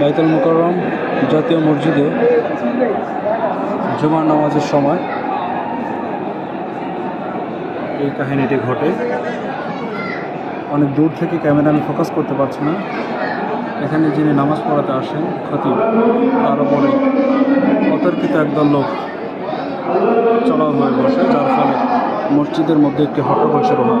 বাইতুল মোকাররম জাতীয় মসজিদে জুমার নামাজের সময় এই কাহিনীটি ঘটে। অনেক দূর থেকে ক্যামেরা আমি ফোকাস করতে পারছি না। এখানে যিনি নামাজ পড়াতে আসেন, খতিব তার উপরে অতর্কিত একদল লোক চড়াও হয়ে বসে, যার ফলে মসজিদের মধ্যে একটি হট্টগোল শুরু হয়।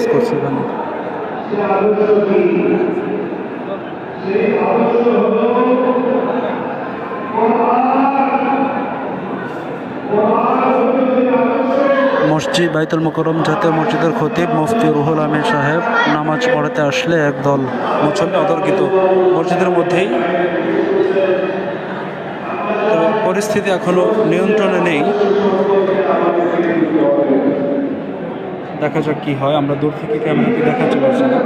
বিরাজ করছে এখানে। মসজিদ বাইতুল মোকরম জাতীয় মসজিদের খতিব মুফতি রুহুল আমিন সাহেব নামাজ পড়াতে আসলে একদল মুসল্লি অতর্কিত। মসজিদের মধ্যেই পরিস্থিতি এখনও নিয়ন্ত্রণে নেই। দেখা যাক কি হয়, আমরা দূর থেকে ক্যামেরাতে পারছি না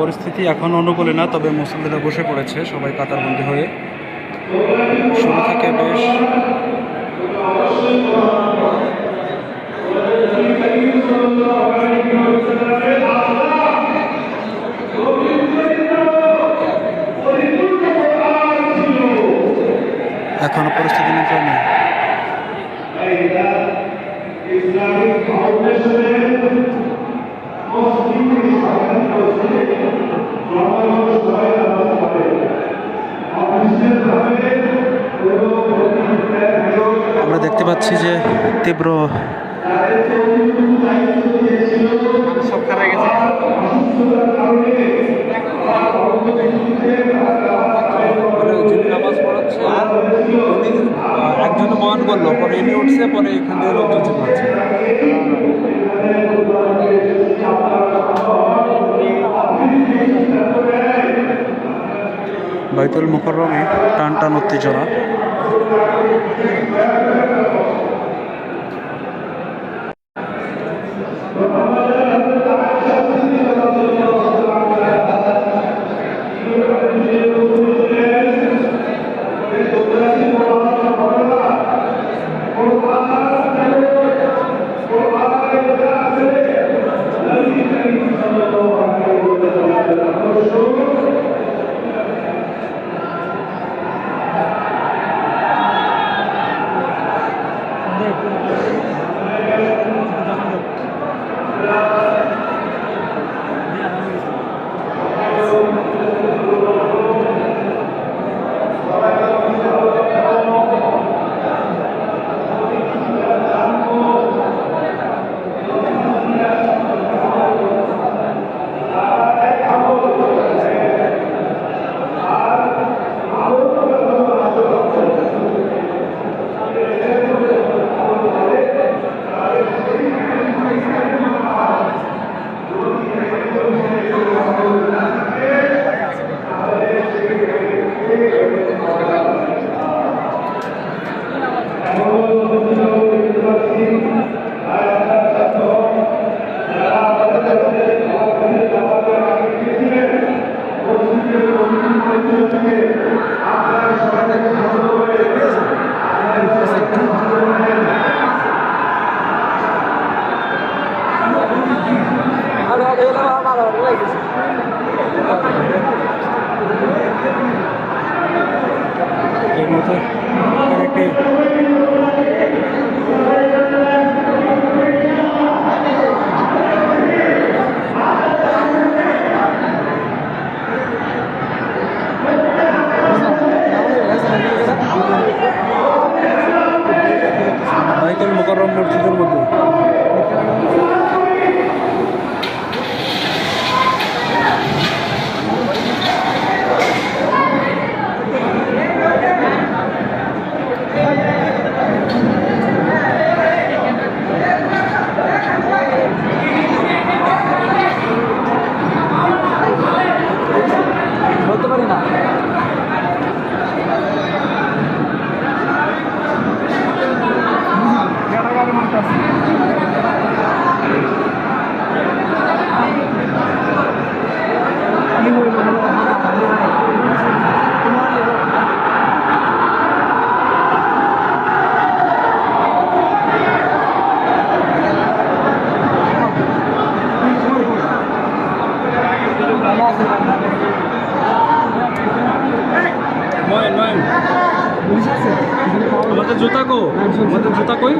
পরিস্থিতি এখন অনুকূলে না, তবে মুসলিমরা বসে পড়েছে সবাই কাতারবন্দি হয়ে। শুরু থেকে বেশ পড়াচ্ছে। উনি একজন বয়ান করল পরে ইনি উঠছে পরে এখান থেকে লোকজন বাইতুল মুকরমে টান টান উত্তেজনা। নয় নয় আমাদের জুতা কো আমাদের জুতা কই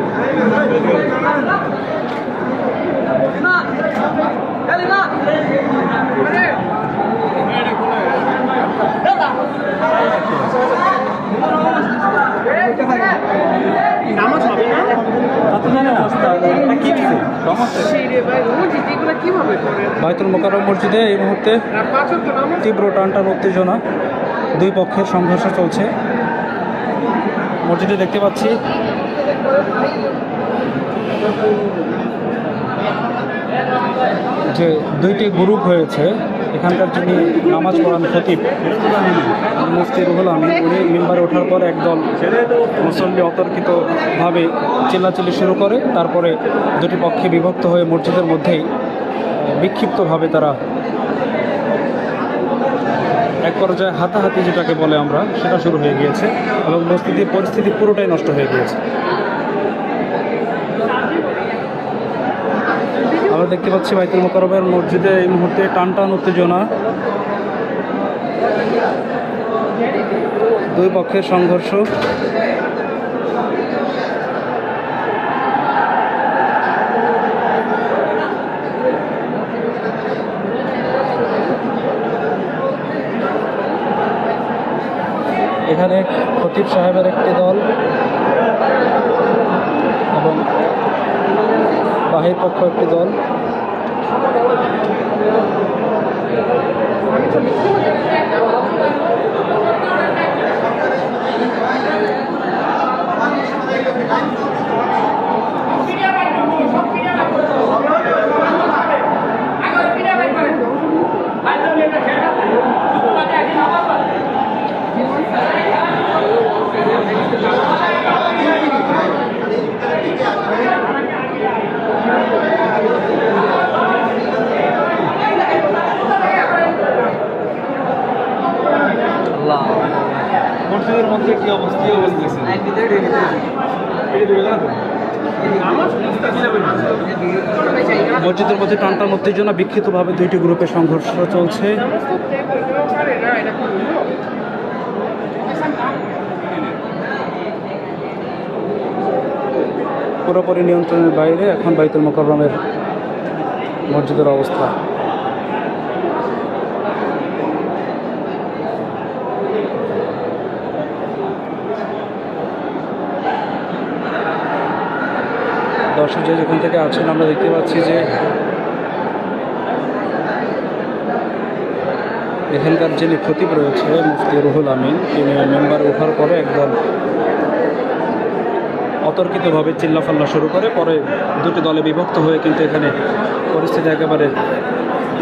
নামাজ বাইতুল মোকাররম মসজিদে এই মুহূর্তে তীব্র টানটান উত্তেজনা। দুই পক্ষের সংঘর্ষ চলছে। মসজিদে দেখতে পাচ্ছি। যে দুইটি গ্রুপ হয়েছে। এখানকার যিনি নামাজ পড়ান খতিব, মুফতি রুহুল আমিন, উনি মেম্বারে ওঠার পর একদল মুসল্লি অতর্কিতভাবে চিল্লাচিল্লি শুরু করে, তারপরে দুটি পক্ষে বিভক্ত হয়ে মসজিদের মধ্যেই বিক্ষিপ্তভাবে তারা এক পর্যায়ে হাতাহাতি যেটাকে বলে আমরা, সেটা শুরু হয়ে গিয়েছে এবং পরিস্থিতি পরিস্থিতি পুরোটাই নষ্ট হয়ে গিয়েছে। আমরা দেখতে পাচ্ছি বাইতুল মোকারমের মসজিদে এই মুহূর্তে টান টান উত্তেজনা। দুই পক্ষের সংঘর্ষ। এখানে খতিব সাহেবের একটি দল এবং বাহির পক্ষ একটি দল। মসজিদের মধ্যে কি অবস্থা কি অবস্থা মসজিদের মধ্যে টানটান উত্তেজনা বিক্ষিপ্তভাবে দুইটি গ্রুপের সংঘর্ষ চলছে। পুরোপুরি নিয়ন্ত্রণের বাইরে এখন বাইতুল মোকাররমের মসজিদের অবস্থা। দর্শক যে যেখান থেকে আছেন, আমরা দেখতে পাচ্ছি যে এখানকার যিনি খতিব রয়েছে, মুফতি রুহুল আমিন, তিনি মেম্বার ওঠার পরে একদল অতর্কিতভাবে চিল্লাফাল্লা শুরু করে, পরে দুটি দলে বিভক্ত হয়ে কিন্তু এখানে পরিস্থিতি একেবারে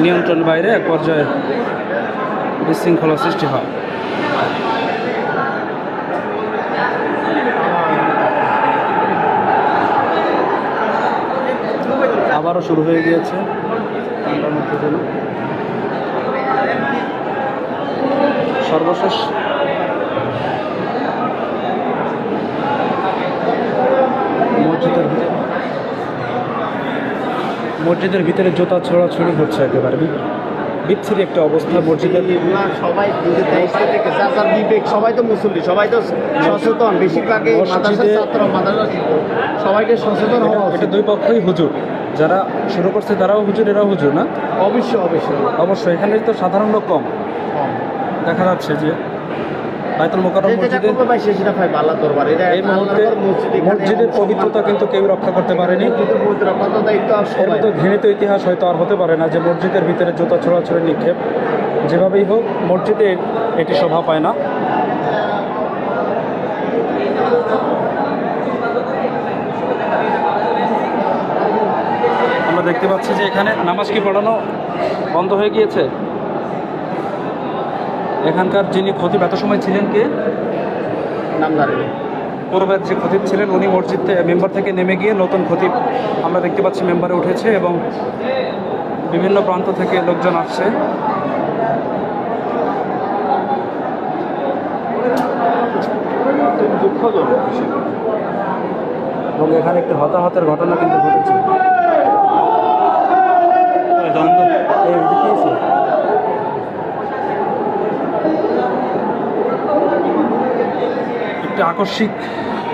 নিয়ন্ত্রণ বাইরে, এক পর্যায়ে বিশৃঙ্খলা সৃষ্টি হয়। আবারও শুরু হয়ে গিয়েছে। সর্বশেষ। মসজিদের মসজিদের ভিতরে জোতা ছড়াছড়ি হচ্ছে একেবারে। বিচ্ছিরি একটা অবস্থা মসজিদের সবাই থেকে বিবেক সবাই তো মুসল্লি সবাই তো সচেতন বেশিরভাগই মাদ্রাসা ছাত্র মাদ্রাসা সবাইকে সচেতন হওয়া এটা দুই পক্ষই হুজুর। যারা শুরু করছে তারাও হুজুর এরাও হুজুর না? অবশ্যই অবশ্যই। অবশ্যই এখানে তো সাধারণ লোক কম। দেখা যাচ্ছে যে বাইতুল মোকাররম মসজিদে সেটা ভাই আল্লাহ দরবার। এই মুহূর্তে মসজিদের পবিত্রতা কিন্তু কেউ রক্ষা করতে পারেনি। এর মতো ঘৃণিত ইতিহাস হয়তো আর হতে পারে না যে মসজিদের ভিতরে জুতা ছড়াছড়ি নিক্ষেপ। যেভাবেই হোক মসজিদে এটি শোভা পায় না। আমরা দেখতে পাচ্ছি যে এখানে নামাজ কি পড়ানো বন্ধ হয়ে গিয়েছে? এখানকার যিনি খতিব এত সময় ছিলেন কে? নাম পূর্বের যে খতিব ছিলেন উনি মসজিদ থেকে- মেম্বার থেকে নেমে গিয়ে নতুন খতিব আমরা দেখতে পাচ্ছি মেম্বারে উঠেছে এবং বিভিন্ন প্রান্ত থেকে লোকজন আসছে। দুঃখজনক এবং এখানে একটি হতাহতের ঘটনা কিন্তু ঘটেছে এই দ্বন্দ্ব এই যে কি হয়েছে? একটি আকস্মিক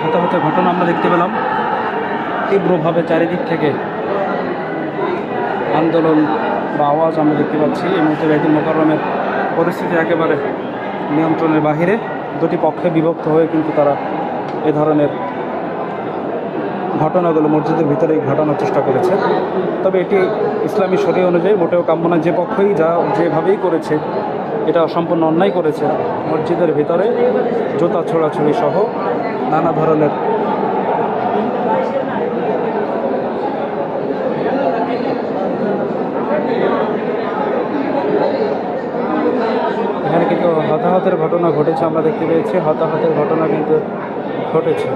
হতাহতের ঘটনা আমরা দেখতে পেলাম। তীব্রভাবে চারিদিক থেকে আন্দোলন বা আওয়াজ আমরা দেখতে পাচ্ছি। এই মুহূর্তে বাইতুল মোকাররমের পরিস্থিতি একেবারে নিয়ন্ত্রণের বাহিরে। দুটি পক্ষে বিভক্ত হয়ে কিন্তু তারা এ ধরনের ঘটনাগুলো মসজিদের ভিতরেই ঘটানোর চেষ্টা করেছে। তবে এটি ইসলামী শরী অনুযায়ী মোটেও কাম্য না যে পক্ষই যা যেভাবেই করেছে এটা সম্পূর্ণ অন্যায় করেছে মসজিদের ভিতরে, জুতা ছোড়াছড়ি সহ নানা ধরনের। এখানে কিন্তু হতাহতের ঘটনা ঘটেছে? আমরা দেখতে পেয়েছি হতাহতের ঘটনা কিন্তু ঘটেছে।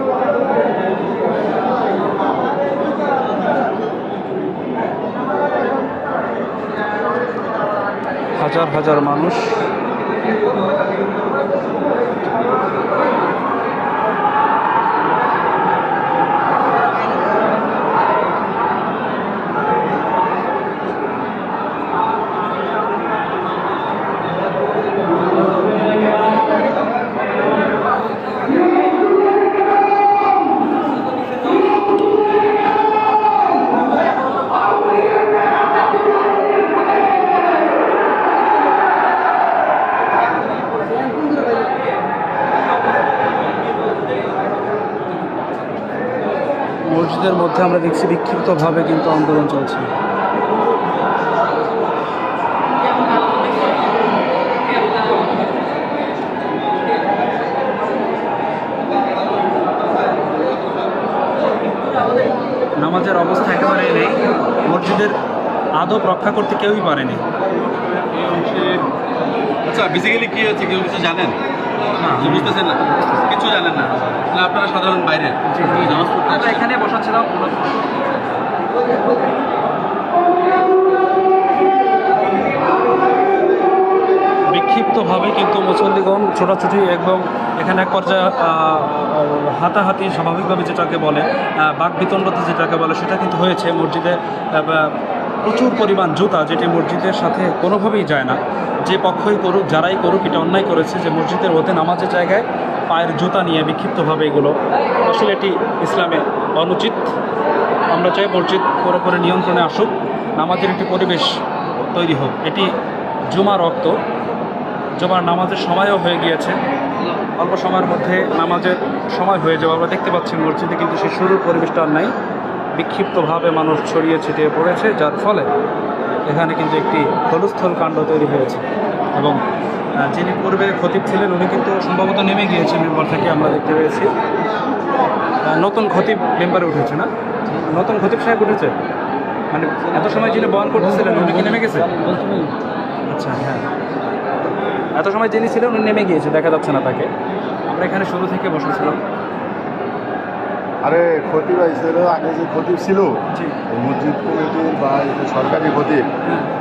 হাজার হাজার মানুষ মসজিদের মধ্যে আমরা দেখছি বিক্ষিপ্তভাবে কিন্তু আন্দোলন চলছে। নামাজের অবস্থা একেবারে নেই। মসজিদের আদব রক্ষা করতে কেউই পারেনি। আচ্ছা বেসিক্যালি কি হচ্ছে? কেউ কিছু জানেন? না বুঝতেছেন না? কিছু জানেন না। না আপনারা সাধারণ বাইরে। এখানে বসাচ্ছিলাম বিক্ষিপ্তভাবে কিন্তু মুসল্লিগণ ছোটাছুটি এবং এখানে এক পর্যায়ে হাতাহাতি স্বাভাবিকভাবে যেটাকে বলে বাক বিতণ্ডতা যেটাকে বলে সেটা কিন্তু হয়েছে। মসজিদে প্রচুর পরিমাণ জুতা যেটি মসজিদের সাথে কোনোভাবেই যায় না। যে পক্ষই করুক যারাই করুক এটা অন্যায় করেছে যে মসজিদের মধ্যে নামাজের জায়গায় পায়ের জুতা নিয়ে বিক্ষিপ্তভাবে এগুলো। আসলে এটি ইসলামে অনুচিত। আমরা চাই মসজিদ করে করে নিয়ন্ত্রণে আসুক, নামাজের একটি পরিবেশ তৈরি হোক। এটি জুমা রক্ত। জুমার নামাজের সময়ও হয়ে গিয়েছে। অল্প সময়ের মধ্যে নামাজের সময় হয়ে যাবে। আমরা দেখতে পাচ্ছি মসজিদে কিন্তু সেই শুরুর পরিবেশটা আর নাই। বিক্ষিপ্তভাবে মানুষ ছড়িয়ে ছিটিয়ে পড়েছে, যার ফলে এখানে কিন্তু একটি হলুস্থল কাণ্ড তৈরি হয়েছে এবং যিনি পূর্বে খতিব ছিলেন উনি কিন্তু সম্ভবত নেমে গিয়েছে মেম্বার থেকে আমরা দেখতে পেয়েছি। নতুন খতিব মেম্বারে উঠেছে না? নতুন খতিব সাহেব উঠেছে? মানে এত সময় যিনি বয়ান করতেছিলেন উনি কি নেমে গেছে? আচ্ছা হ্যাঁ। এত সময় যিনি ছিলেন উনি নেমে গিয়েছে দেখা যাচ্ছে না তাকে। আমরা এখানে শুরু থেকে বসেছিলাম। আরে খতিব ছিল আগে যে খতিব ছিল মসজিদ কমিটির বা সরকারি খতিব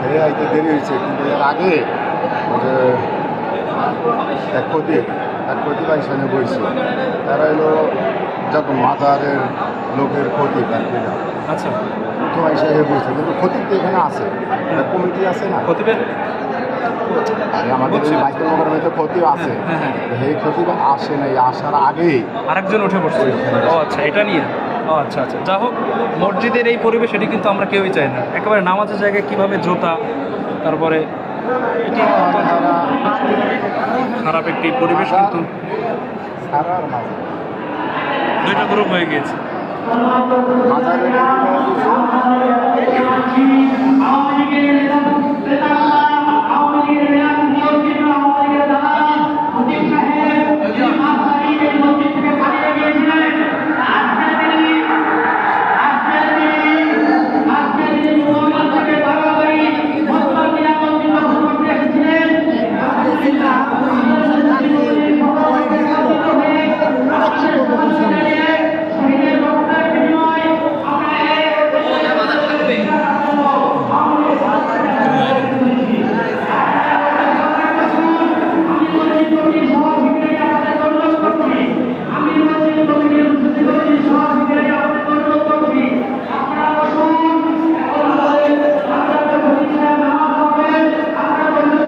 এ আইতে দেরি হয়েছে কিন্তু এর আগে এক খতিব এক খতিব আইসানে বইছে। তারা এলো যখন মাজারের লোকের ক্ষতি না আচ্ছা। প্রথম এসে বলছে কিন্তু ক্ষতি তো এখানে আছে। কমিটি আছে না? আরে আমাদের বাইকের মগরের তো ক্ষতি আছে। হ্যাঁ, হ্যাঁ। এই ক্ষতিটা আসে নাই আসার আগেই আরেকজন উঠে পড়ছে ও আচ্ছা এটা নিয়ে। ও আচ্ছা আচ্ছা। যা হোক মসজিদের এই পরিবেশ এটি কিন্তু আমরা কেউই চাই না। একেবারে নামাজের জায়গায় কীভাবে জোতা তারপরে এটি খারাপ একটি পরিবেশ কিন্তু দুইটা গ্রুপ হয়ে গিয়েছে। মাঝারে